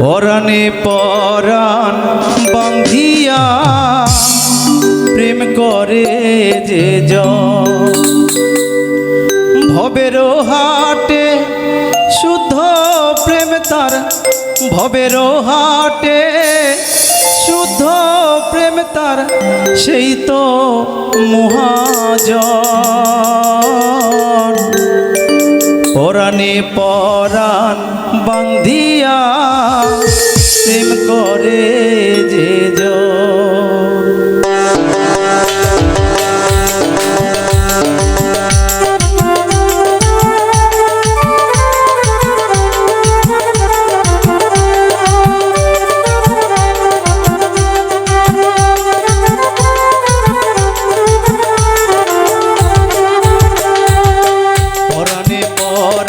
পরাণে পরাণ বন্ধিয়া প্রেম করে যে ভবের হাটে শুদ্ধ প্রেম তার। ভবের হাটে শুদ্ধ প্রেম তার। সেই তো মহাজন। পরাণে পরাণ বান্ধিয়া প্রেম করে যে জন